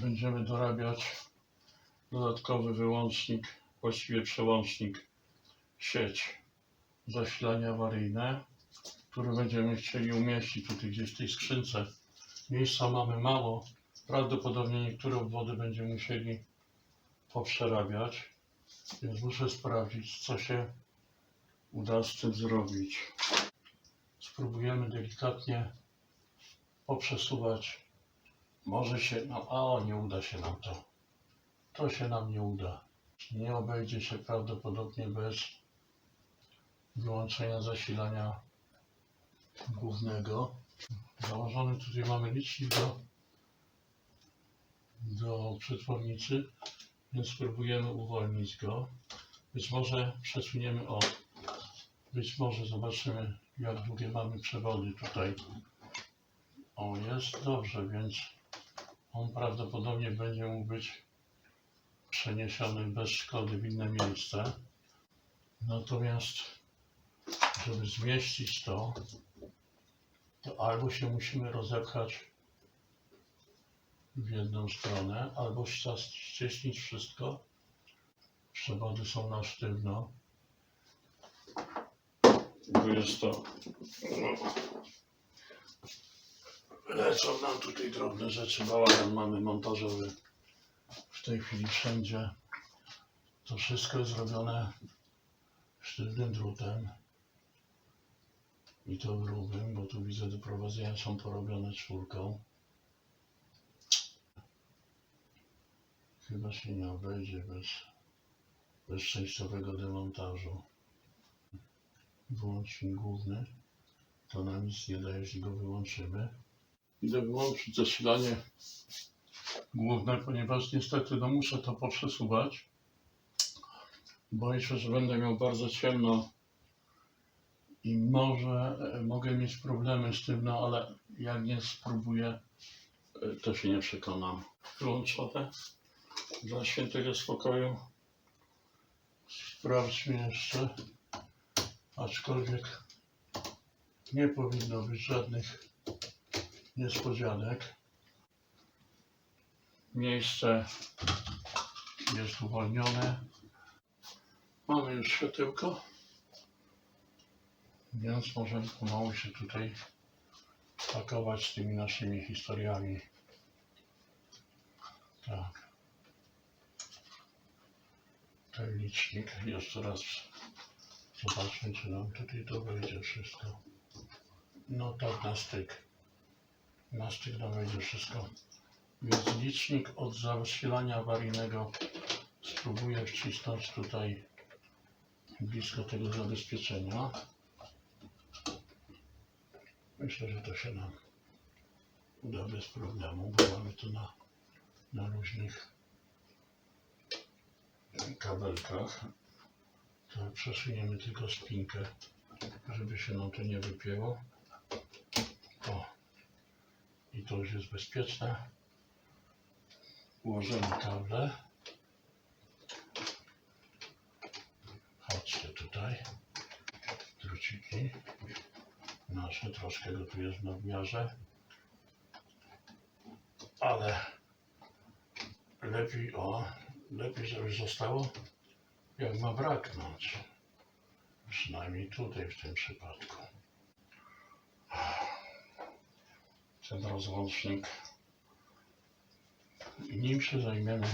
będziemy dorabiać dodatkowy wyłącznik, właściwie przełącznik, sieć zasilania awaryjne, który będziemy chcieli umieścić tutaj gdzieś w tej skrzynce. Miejsca mamy mało, prawdopodobnie niektóre obwody będziemy musieli poprzerabiać, więc muszę sprawdzić, co się uda z tym zrobić. Spróbujemy delikatnie poprzesuwać. Może się, no o, nie uda się nam to. To się nam nie uda. Nie obejdzie się prawdopodobnie bez wyłączenia zasilania głównego. Założony tutaj mamy licznik do, do przetwornicy, więc spróbujemy uwolnić go. Być może przesuniemy o, być może zobaczymy jak długie mamy przewody tutaj. O, jest dobrze, więc on prawdopodobnie będzie mógł być przeniesiony bez szkody w inne miejsce. Natomiast, żeby zmieścić to, to albo się musimy rozepchać w jedną stronę, albo ścieśnić wszystko. Przewody są na sztywno. Bo jest to. Lecą nam tutaj drobne rzeczy, bałagan mamy montażowy w tej chwili wszędzie. To wszystko jest zrobione sztywnym drutem. I to grubym, bo tu widzę doprowadzenia są porobione czwórką. Chyba się nie obejdzie bez, bez częściowego demontażu. Wyłącznik główny. To nam nic nie da, jeśli go wyłączymy. Idę wyłączyć zasilanie główne, ponieważ niestety no muszę to poprzesuwać. Boję się, że będę miał bardzo ciemno i może e, mogę mieć problemy z tym, no ale jak nie spróbuję, e, to się nie przekonam. Wyłączone dla świętego spokoju. Sprawdźmy jeszcze, aczkolwiek nie powinno być żadnych niespodzianek. Miejsce jest uwolnione. Mamy już światełko, więc możemy pomału się tutaj pakować z tymi naszymi historiami. Tak. Ten licznik. Jeszcze raz zobaczmy, czy nam tutaj to wejdzie wszystko. No tak, na styk. Na styk nam wejdzie wszystko. Więc licznik od zasilania awaryjnego spróbuję wcisnąć tutaj blisko tego zabezpieczenia. Myślę, że to się nam uda bez problemu, bo mamy to na, na luźnych kabelkach. To przesuniemy tylko spinkę, żeby się nam to nie wypięło. O. I to już jest bezpieczne. Ułożymy kable. Chodźcie tutaj. Druciki. Nasze troszkę go tu jest w nadmiarze. Ale lepiej o, lepiej żeby zostało jak ma braknąć. Przynajmniej tutaj w tym przypadku. Ten rozłącznik nim się zajmiemy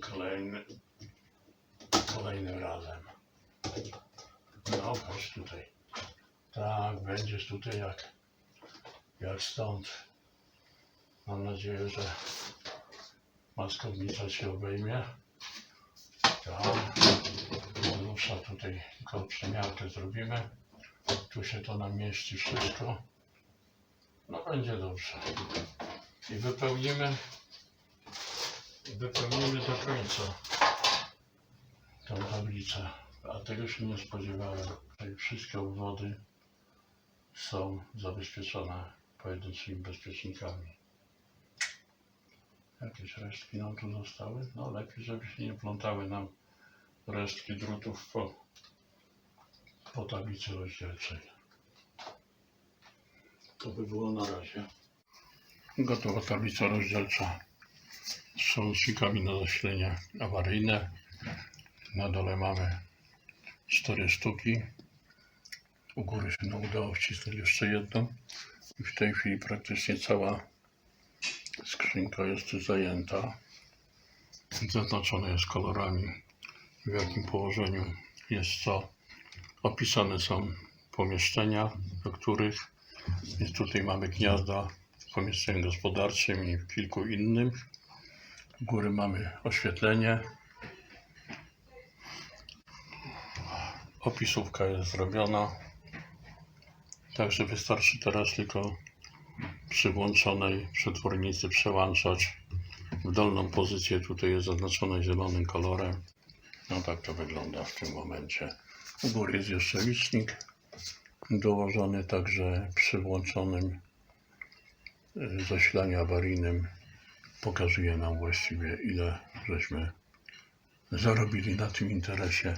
kolejny, kolejnym razem. No, chodź tutaj. Tak, będziesz tutaj jak, jak stąd. Mam nadzieję, że maskownica się obejmie. Tak, dłuższa tutaj tylko przemiarkę zrobimy. Tu się to nam mieści wszystko. No będzie dobrze. I wypełnimy, wypełnimy do końca tą tablicę. A tego się nie spodziewałem. Tutaj wszystkie obwody są zabezpieczone pojedynczymi bezpiecznikami. Jakieś resztki nam tu zostały? No lepiej, żeby się nie plątały nam resztki drutów po, po tablicy rozdzielczej. To by było na razie. Gotowa tablica rozdzielcza z przełącznikami na zasilenie awaryjne. Na dole mamy cztery sztuki. U góry się nam udało wcisnąć jeszcze jedną. I w tej chwili praktycznie cała skrzynka jest zajęta. Zaznaczone jest kolorami, w jakim położeniu jest co. Opisane są pomieszczenia, do których i tutaj mamy gniazda w pomieszczeniu gospodarczym i w kilku innym. U góry mamy oświetlenie. Opisówka jest zrobiona. Także wystarczy teraz tylko przy włączonej przetwornicy przełączać w dolną pozycję. Tutaj jest zaznaczone zielonym kolorem. No tak to wygląda w tym momencie. U góry jest jeszcze licznik dołożony, także przy włączonym y, zasilaniu awaryjnym. Pokazuje nam właściwie ile żeśmy zarobili na tym interesie